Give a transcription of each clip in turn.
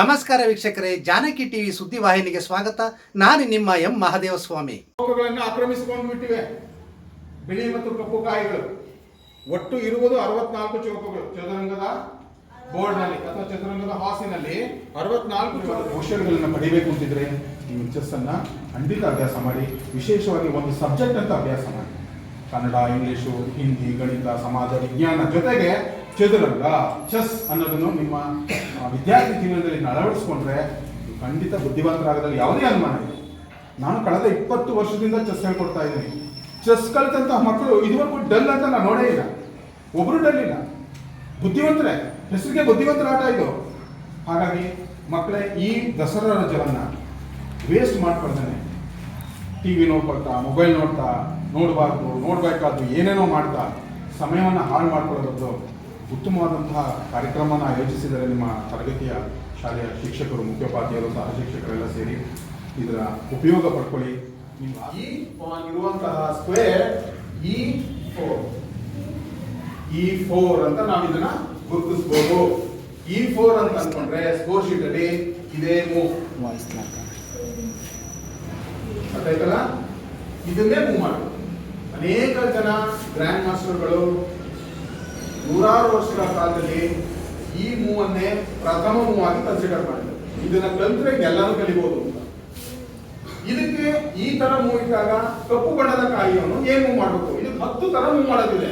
ನಮಸ್ಕಾರ ವೀಕ್ಷಕರೇ ಜಾನಕಿ ಟಿವಿ ಸುದ್ದಿವಾಹಿನಿಗೆ ಸ್ವಾಗತ. ನಾನು ನಿಮ್ಮ ಎಂ ಮಹಾದೇವ ಸ್ವಾಮಿ ಚೌಕಗಳನ್ನು ಆಕ್ರಮಿಸಿಕೊಂಡು ಬಿಟ್ಟಿವೆ. ಬಿಳಿ ಮತ್ತು ಕಪ್ಪು ಕಾಯಿಗಳು. ಒಟ್ಟು ಇರುವುದು ಅರವತ್ನಾಲ್ಕು ಚೌಕಗಳು. ಚದುರಂಗದ ಬೋರ್ಡ್ನಲ್ಲಿ ಅಥವಾ ಚದುರಂಗದ ಹಾಸಿನಲ್ಲಿ ಅರವತ್ನಾಲ್ಕು ಕೌಶಲ್ಯಗಳನ್ನ ಪಡಿಬೇಕು ಅಂತಿದ್ರೆ ನೀವು ಚೆಸ್ ಅನ್ನ ಖಂಡಿತ ಅಭ್ಯಾಸ ಮಾಡಿ ವಿಶೇಷವಾಗಿ ಒಂದು ಸಬ್ಜೆಕ್ಟ್ ಅಂತ ಅಭ್ಯಾಸ ಮಾಡಿ. ಕನ್ನಡ ಇಂಗ್ಲಿಷು ಹಿಂದಿ ಗಣಿತ ಸಮಾಜ ವಿಜ್ಞಾನ ಜೊತೆಗೆ ಚದುರಂಗ ಚೆಸ್ ಅನ್ನೋದನ್ನು ನಿಮ್ಮ ವಿದ್ಯಾರ್ಥಿ ಜೀವನದಲ್ಲಿ ಅಳವಡಿಸ್ಕೊಂಡ್ರೆ ಖಂಡಿತ ಬುದ್ಧಿವಂತರಾಗದಲ್ಲಿ ಯಾವುದೇ ಅನುಮಾನ ಇದೆ ನಾನು ಕಳೆದ ಇಪ್ಪತ್ತು ವರ್ಷದಿಂದ ಚೆಸ್ ಹೇಳ್ಕೊಡ್ತಾ ಇದ್ದೀನಿ. ಚೆಸ್ ಕಲಿತಂತಹ ಮಕ್ಕಳು ಇದುವರೆಗೂ ಡಲ್ ಅಂತ ನಾನು ನೋಡೇ ಇಲ್ಲ. ಒಬ್ಬರು ಡಲ್ ಇಲ್ಲ. ಬುದ್ಧಿವಂತರೇ, ಹೆಸರಿಗೆ ಬುದ್ಧಿವಂತರ ಆಟ ಇದು ಹಾಗಾಗಿ ಮಕ್ಕಳೇ, ಈ ದಸರಾ ರಜವನ್ನ ವೇಸ್ಟ್ ಮಾಡ್ಕೊಳ್ತಾನೆ. ಟಿ ವಿ ನೋಡ್ಕೊಳ್ತಾ ಮೊಬೈಲ್ ನೋಡ್ತಾ, ನೋಡಬಾರ್ದು ನೋಡಬೇಕಾದ್ದು ಏನೇನೋ ಮಾಡ್ತಾ, ಸಮಯವನ್ನು ಹಾಳು ಮಾಡ್ಕೊಳ್ಳೋದು ಉತ್ತಮವಾದಂತಹ ಕಾರ್ಯಕ್ರಮನ ಆಯೋಜಿಸಿದರೆ ನಿಮ್ಮ ತರಗತಿಯ ಶಾಲೆಯ ಶಿಕ್ಷಕರು, ಮುಖ್ಯೋಪಾಧ್ಯಾಯರು, ಸಹ ಶಿಕ್ಷಕರೆಲ್ಲ ಸೇರಿ ಇದರ ಉಪಯೋಗ ಪಡ್ಕೊಳ್ಳಿ. ನಿಮ್ಮ ಈ ಇರುವಂತಹ square E four E four ಅಂತ ನಾವು ಇದನ್ನ ಗುರುತಿಸ್ಬೋದು. ಇ ಫೋರ್ ಅಂತ ಅನ್ಕೊಂಡ್ರೆ ಸ್ಕೋರ್ ಶೀಟ್ ಅಲ್ಲಿ ಇದೇ ಮೂವ್ ಗೊತ್ತಾಯ್ತಲ್ಲ ಇದನ್ನೇ ಮೂವ್ ಮಾಡು ಅನೇಕ ಜನ ಗ್ರ್ಯಾಂಡ್ ಮಾಸ್ಟರ್ಗಳು ನೂರಾರು ವರ್ಷಗಳ ಕಾಲದಲ್ಲಿ ಈ ಮೂವನ್ನೇ ಪ್ರಥಮ ಮೂವಾಗಿ ಕನ್ಸಿಡರ್ ಮಾಡಿದ್ರು. ಇದನ್ನ ಕಲ್ತ್ರೆ ಎಲ್ಲರೂ ಕಲಿಬಹುದು ಇದಕ್ಕೆ ಈ ತರ ಮೂವ್ ಇಟ್ಟಾಗ ಕಪ್ಪು ಬಣ್ಣದ ಕಾಯಿಯನ್ನು ಏನ್ ಮೂವ್ ಮಾಡಬೇಕು? ಇದು ಹತ್ತು ತರ ಮೂವ್ ಮಾಡೋದಿದೆ.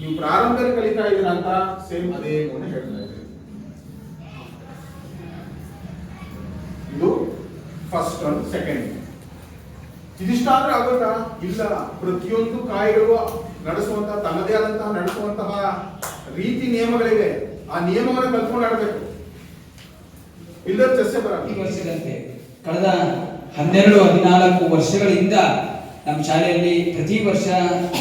ನೀವು ಪ್ರಾರಂಭದಲ್ಲಿ ಕಲಿತಾ ಇದ್ದೀರಾ ಅಂತ ಸೇಮ್ ಅದೇ ಮೂವನ್ನು ಹೇಳ್ತಾ ಇದು ಫಸ್ಟ್ ಒಂದು ಸೆಕೆಂಡ್ ಇದಿಷ್ಟಾದ್ರೆ ಆಗುತ್ತಾ? ಇಲ್ಲ. ಪ್ರತಿಯೊಂದು ಕಾಯಿಗಳು ನಡೆಸುವಂತಹ ತನ್ನದೇ ಆದಂತಹ ನಡೆಸುವಂತಹ ರೀತಿ ನಿಯಮಗಳಿವೆ ಆ ನಿಯಮವನ್ನು ಕಲ್ತ್ಕೊಂಡು ಆಡಬೇಕು. ಇಲ್ಲ ಚರ್ಚೆ ಈ ವರ್ಷದಂತೆ ಕಳೆದ ಹನ್ನೆರಡು, ಹದಿನಾಲ್ಕು ವರ್ಷಗಳಿಂದ ನಮ್ಮ ಶಾಲೆಯಲ್ಲಿ ಪ್ರತಿ ವರ್ಷ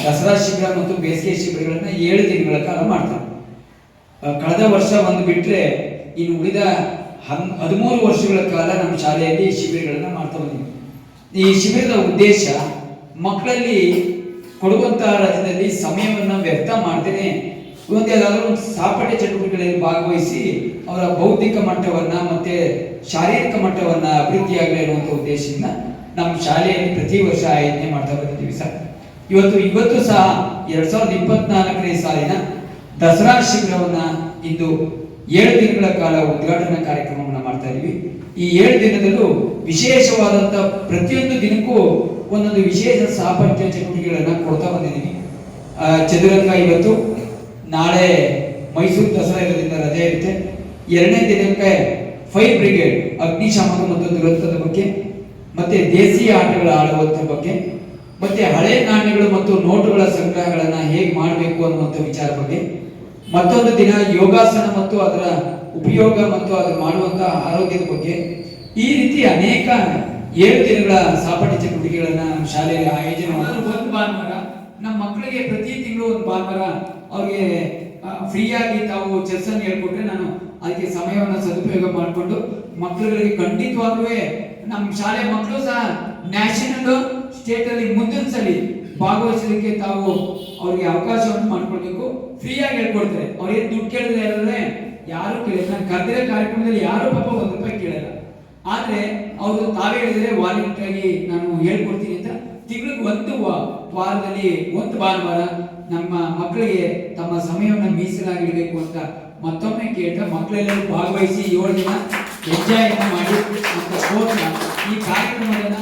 ದಸರಾ ಶಿಬಿರ ಮತ್ತು ಬೇಸಿಗೆ ಶಿಬಿರಗಳನ್ನ ಏಳು ದಿನಗಳ ಕಾಲ ಮಾಡ್ತಾರೆ. ಕಳೆದ ವರ್ಷ ಒಂದು ಬಿಟ್ಟರೆ ಇನ್ನು ಉಳಿದ ಹನ್, ಹದಿಮೂರು ವರ್ಷಗಳ ಕಾಲ ನಮ್ಮ ಶಾಲೆಯಲ್ಲಿ ಶಿಬಿರಗಳನ್ನು ಮಾಡ್ತಾ ಬಂದಿದ್ದೀವಿ ಈ ಶಿಬಿರದ ಉದ್ದೇಶ ಮಕ್ಕಳಲ್ಲಿ ಕೊಡುವಂತಹ ರಾಜ್ಯದಲ್ಲಿ ಸಮಯವನ್ನು ವ್ಯರ್ಥ ಮಾಡ್ದೇನೆ ಒಂದು ಯಾವ್ದಾದ್ರು ಒಂದು ಸಾಪಟೆ ಚಟುವಟಿಕೆಗಳಲ್ಲಿ ಭಾಗವಹಿಸಿ ಅವರ ಬೌದ್ಧಿಕ ಮಟ್ಟವನ್ನ ಮತ್ತೆ ಶಾರೀರಿಕ ಮಟ್ಟವನ್ನ ಅಭಿವೃದ್ಧಿಯಾಗಲಿ ಅನ್ನುವಂಥ ಉದ್ದೇಶದಿಂದ ನಮ್ಮ ಶಾಲೆಯಲ್ಲಿ ಪ್ರತಿ ವರ್ಷ ಆಯೋಜನೆ ಮಾಡ್ತಾ ಬಂದಿದ್ದೀವಿ ಸರ್. ಇವತ್ತು ಇವತ್ತು ಸಹ ಎರಡ್ ಸಾವಿರದ ಇಪ್ಪತ್ನಾಲ್ಕನೇ ಸಾಲಿನ ದಸರಾ ಶಿಬಿರವನ್ನ ಇಂದು ಏಳು ದಿನಗಳ ಕಾಲ ಉದ್ಘಾಟನಾ ಕಾರ್ಯಕ್ರಮವನ್ನ ಮಾಡ್ತಾ ಇದೀವಿ. ಈ ಏಳು ದಿನದಲ್ಲೂ ವಿಶೇಷವಾದಂತ ಪ್ರತಿಯೊಂದು ದಿನಕ್ಕೂ ಒಂದೊಂದು ವಿಶೇಷ ಸಾಪಟ್ಯ ಚಟುವಟಿಕೆಗಳನ್ನ ಕೊಡ್ತಾ ಬಂದಿದ್ದೀವಿ. ಚದುರಂಗ ಇವತ್ತು ನಾಳೆ ಮೈಸೂರು ದಸರಾ ಇರೋದ್ರಿಂದ ರಜೆ ಇರುತ್ತೆ. ಎರಡನೇ ದಿನಕ್ಕೆ ಫೈರ್ ಬ್ರಿಗೇಡ್ ಅಗ್ನಿಶಾಮಕ ಮತ್ತು ದುರಂತದ ಬಗ್ಗೆ, ಮತ್ತೆ ದೇಸಿ ಆಟಗಳ ಆಡುವಂತ ಬಗ್ಗೆ, ಮತ್ತೆ ಹಳೆ ನಾಣ್ಯಗಳು ಮತ್ತು ನೋಟುಗಳ ಸಂಗ್ರಹಗಳನ್ನ ಹೇಗೆ ಮಾಡಬೇಕು ಅನ್ನುವಂಥ ವಿಚಾರ ಬಗ್ಗೆ, ಮತ್ತೊಂದು ದಿನ ಯೋಗಾಸನ ಮತ್ತು ಅದರ ಉಪಯೋಗ ಮತ್ತು ಅದು ಮಾಡುವಂತಹ ಆರೋಗ್ಯದ ಬಗ್ಗೆ, ಈ ರೀತಿ ಅನೇಕ ಏಳು ದಿನಗಳ ಸಾಪಟಿ ಚಟುವಟಿಕೆಗಳನ್ನ ಶಾಲೆಯಲ್ಲಿ ಆಯೋಜನೆ ಒಂದು ಭಾನುವಾರ ನಮ್ಮ ಮಕ್ಕಳಿಗೆ ಪ್ರತಿ ತಿಂಗಳು ಒಂದು ಭಾನುವಾರ ಅವ್ರಿಗೆ ಫ್ರೀಯಾಗಿ ತಾವು ಚೆಸ್ ಅನ್ನು ಹೇಳ್ಕೊಟ್ರೆ ನಾನು ಅದಕ್ಕೆ ಸಮಯವನ್ನು ಸದುಪಯೋಗ ಮಾಡಿಕೊಂಡು ಮಕ್ಕಳುಗಳಿಗೆ ಖಂಡಿತವಾಗ್ಲೂ ನಮ್ಮ ಶಾಲೆ ಮಕ್ಕಳು ಸಹ ನ್ಯಾಷನಲ್ ಸ್ಟೇಟ್ ಅಲ್ಲಿ ಮುಂದಿನ ಸಲಿ ಭಾಗವಹಿಸಲಿಕ್ಕೆ ತಾವು ಅವ್ರಿಗೆ ಅವಕಾಶವನ್ನು ಮಾಡ್ಕೊಳ್ಬೇಕು ಫ್ರೀಯಾಗಿ ಹೇಳ್ಕೊಡ್ತಾರೆ. ಅವ್ರೇನು ದುಡ್ಡು ಕೇಳಿದ್ರೆ ಇರಲ್ಲ ಯಾರು ಕೇಳಿಲ್ಲ. ನಾನು ಕರೆದಿರೋ ಕಾರ್ಯಕ್ರಮದಲ್ಲಿ ಯಾರು ಪಾಪ ಒಂದು ರೂಪಾಯಿ ಕೇಳಲ್ಲ. ಆದ್ರೆ ಅವರು ತಾವೇ ಹೇಳಿದ್ರೆ ವಾಲಂಟಿಯರ್ ಆಗಿ ನಾನು ಹೇಳ್ಕೊಡ್ತೀನಿ ಅಂತ ತಿಂಗಳಿಗೆ ಒಂದು ವಾರದಲ್ಲಿ ಒಂದು ಭಾನುವಾರ ನಮ್ಮ ಮಕ್ಕಳಿಗೆ ತಮ್ಮ ಸಮಯವನ್ನು ಮೀಸಲಾಗಿಡಬೇಕು ಅಂತ ಮತ್ತೊಮ್ಮೆ ಕೇಳ್ತಾ ಮಕ್ಕಳೆಲ್ಲರೂ ಭಾಗವಹಿಸಿ ಏಳು ದಿನ ಎಂಜಾಯ್ ಮಾಡಿ ಕೋರ್ನ ಈ ಕಾರ್ಯಕ್ರಮವನ್ನ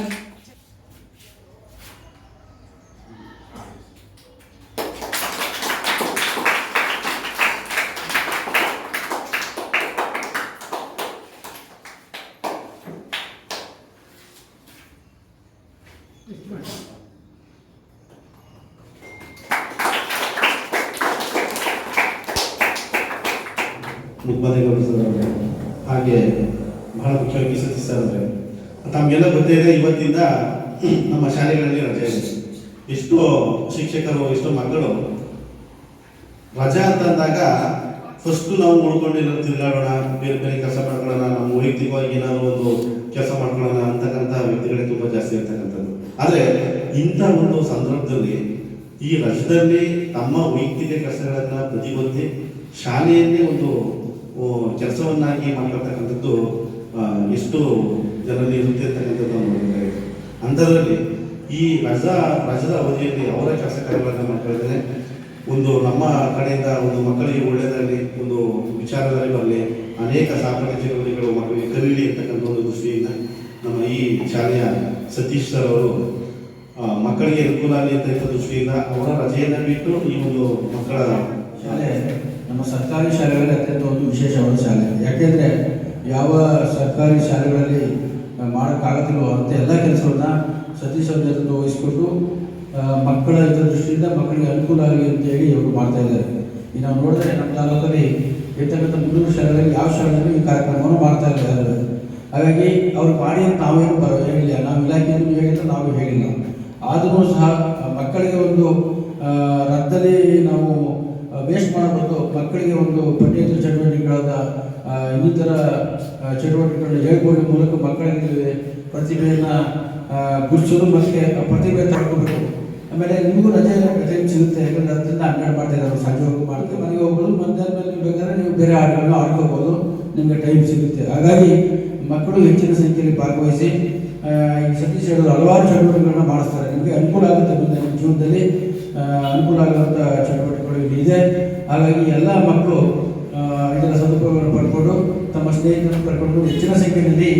ಮುಖ್ಯಮಂತ್ರಿಗಳು ಹಾಗೆ ಬಹಳ ಮುಖ್ಯವಾಗಿ ಸತೀಶ್ ಸರ್ ತಮಗೆಲ್ಲ ಗೊತ್ತೇ ಇದೆ, ಇವತ್ತಿಂದ ನಮ್ಮ ಶಾಲೆಗಳಲ್ಲಿ ರಜೆ ಇದೆ. ಎಷ್ಟೋ ಶಿಕ್ಷಕರು, ಎಷ್ಟೋ ಮಕ್ಕಳು ರಜಾ ಅಂತ ಅಂದಾಗ ಫಸ್ಟ್ ನಾವು ನೋಡ್ಕೊಂಡಿರೋ ತಿರುಗಾಡೋಣ, ಬೇರೆ ಬೇರೆ ಕೆಲಸ ಮಾಡ್ಕೊಳ್ಳೋಣ, ನಮ್ಮ ವೈಯಕ್ತಿಕವಾಗಿ ಏನಾದ್ರು ಒಂದು ಕೆಲಸ ಮಾಡ್ಕೊಳ್ಳೋಣ ಅಂತಕ್ಕಂಥ ವ್ಯಕ್ತಿಗಳೇ ತುಂಬ ಜಾಸ್ತಿ ಇರ್ತಕ್ಕಂಥದ್ದು. ಆದರೆ ಇಂಥ ಒಂದು ಸಂದರ್ಭದಲ್ಲಿ ಈ ರಜದಲ್ಲಿ ತಮ್ಮ ವೈಯಕ್ತಿಕ ಕೆಲಸಗಳನ್ನ ಪ್ರತಿಬಂಧಿ ಶಾಲೆಯನ್ನೇ ಒಂದು ಕೆಲಸವನ್ನಾಗಿ ಮಾಡ್ಕೊಳ್ತಕ್ಕಂಥದ್ದು ಆ, ಎಷ್ಟು ಜನರಲ್ಲಿ ಇರುತ್ತೆ ಅಂತಕ್ಕಂಥದ್ದು ನಾವು ನೋಡಿದ್ದೇವೆ ಅಂಥದ್ರಲ್ಲಿ ಈ ರಜಾ ರಜದ ಅವಧಿಯಲ್ಲಿ ಅವರ ಕೆಲಸ ಕಾರ್ಯಗಳನ್ನು ಮಾಡ್ಕೊಳ್ತಾರೆ ಒಂದು ನಮ್ಮ ಕಡೆಯಿಂದ ಒಂದು ಮಕ್ಕಳಿಗೆ ಒಳ್ಳೆಯದಾಗಲಿ ಒಂದು ವಿಚಾರದಲ್ಲಿ ಬರಲಿ ಅನೇಕ ಸಾಮಾನ್ಯ ಚಟುವಟಿಕೆಗಳು ಮಕ್ಕಳಿಗೆ ಕಲೀಲಿ ಅಂತಕ್ಕಂಥ ಒಂದು ದೃಷ್ಟಿಯಿಂದ ನಮ್ಮ ಈ ಶಾಲೆಯ ಸತೀಶ್ ಸರ್ ಅವರು ಮಕ್ಕಳಿಗೆ ಅನುಕೂಲ ಆಗಲಿ ಅಂತ ದೃಷ್ಟಿಯಿಂದ ಅವರ ರಜೆಯನ್ನು ಬಿಟ್ಟು ಈ ಒಂದು ಮಕ್ಕಳ ಶಾಲೆ ನಮ್ಮ ಸರ್ಕಾರಿ ಶಾಲೆಗಳಲ್ಲಿ ಅತ್ಯಂತ ಒಂದು ವಿಶೇಷವಾದ ಶಾಲೆ. ಯಾಕೆಂದರೆ ಯಾವ ಸರ್ಕಾರಿ ಶಾಲೆಗಳಲ್ಲಿ ಮಾಡೋಕ್ಕಾಗತ್ತಿಲ್ವೋ ಅಂತ ಎಲ್ಲ ಕೆಲಸವನ್ನು ಸತೀಶ್ ಅವ್ರ ವಹಿಸ್ಕೊಂಡು ಮಕ್ಕಳ ದೃಷ್ಟಿಯಿಂದ ಮಕ್ಕಳಿಗೆ ಅನುಕೂಲ ಆಗಲಿ ಅಂತೇಳಿ ಇವರು ಮಾಡ್ತಾ ಇದ್ದಾರೆ. ಈಗ ನಾವು ನೋಡಿದ್ರೆ ನಮ್ಮ ತಾಲೂಕಲ್ಲಿ ಇರ್ತಕ್ಕಂಥ ಮುನ್ನೂರು ಶಾಲೆಗಳಲ್ಲಿ ಯಾವ ಶಾಲೆಗಳು ಈ ಕಾರ್ಯಕ್ರಮವನ್ನು ಮಾಡ್ತಾ ಇದ್ದಾರೆ. ಹಾಗಾಗಿ ಅವ್ರು ಮಾಡಿ ಅಂತ ನಾವೇನು ಬರೋ ಹೇಳಿಲ್ಲ. ನಾವು ಇಲಾಖೆಯನ್ನು ಹೇಳಿದ್ರೆ ನಾವು ಹೇಳಿಲ್ಲ. ಆದರೂ ಸಹ ಮಕ್ಕಳಿಗೆ ಒಂದು ಪಠ್ಯೇತರ ಚಟುವಟಿಕೆಗಳಾದ ಇನ್ನಿತರ ಚಟುವಟಿಕೆಗಳನ್ನ ಹೇಳ್ಕೊಳ್ಳೋ ಮೂಲಕ ಮಕ್ಕಳಿಗೆ ಪ್ರತಿಭೆಯನ್ನು ಗುರುತಿಸೋದು ಮತ್ತೆ ಪ್ರತಿಭೆ ತಡ್ಕೋಬೇಕು ಆಮೇಲೆ ನಿಮಗೂ ರಜೆ ಟೈಮ್ ಸಿಗುತ್ತೆ. ಯಾಕಂದ್ರೆ ಅದರಿಂದ ಹನ್ನೆರಡು ಮಾಡ್ತಾ ಇದ್ದಾರೆ ಸಂಜೆ ಹೋಗಿ ಮಾಡ್ತೀವಿ ಮನೆಗೆ ಹೋಗ್ಬೋದು ಮಧ್ಯಾಹ್ನ ಮೇಲೆ ನೀವು ಬೇಕಾದ್ರೆ ನೀವು ಬೇರೆ ಆಟಗಳನ್ನ ಆಡ್ಕೋಬೋದು. ನಿಮಗೆ ಟೈಮ್ ಸಿಗುತ್ತೆ. ಹಾಗಾಗಿ ಮಕ್ಕಳು ಹೆಚ್ಚಿನ ಸಂಖ್ಯೆಯಲ್ಲಿ ಭಾಗವಹಿಸಿ ಈ ಸತೀಶ್ ಹೇಳಿದ್ರು ಹಲವಾರು ಚಟುವಟಿಕೆಗಳನ್ನ ಮಾಡಿಸ್ತಾರೆ. ನಿಮಗೆ ಅನುಕೂಲ ಆಗುತ್ತೆ ಮುಂದೆ ನಿಮ್ಮ ಜೀವನದಲ್ಲಿ ಅನುಕೂಲ ಆಗುವಂಥ ಚಟುವಟಿಕೆಗಳು ಇಲ್ಲಿ ಇದೆ. ಹಾಗಾಗಿ ಎಲ್ಲ ಮಕ್ಕಳು ಇದರ ಸದುಪಯೋಗವನ್ನು ಪಡ್ಕೊಂಡು ತಮ್ಮ ಸ್ನೇಹಿತರನ್ನು ಕರ್ಕೊಂಡು ಹೆಚ್ಚಿನ ಸಂಖ್ಯೆಯಲ್ಲಿ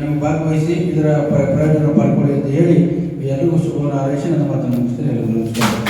ನೀವು ಭಾಗವಹಿಸಿ ಇದರ ಪ್ರ- ಪ್ರಯೋಜನ ಪಡ್ಕೊಳ್ಳಿ ಅಂತ ಹೇಳಿ ಎಲ್ಲರಿಗೂ ಶುಭವನ್ನು ಆರೈಸಿ ನನ್ನ ಮಾತನ್ನು ಮುಗಿಸ್ತೇನೆ.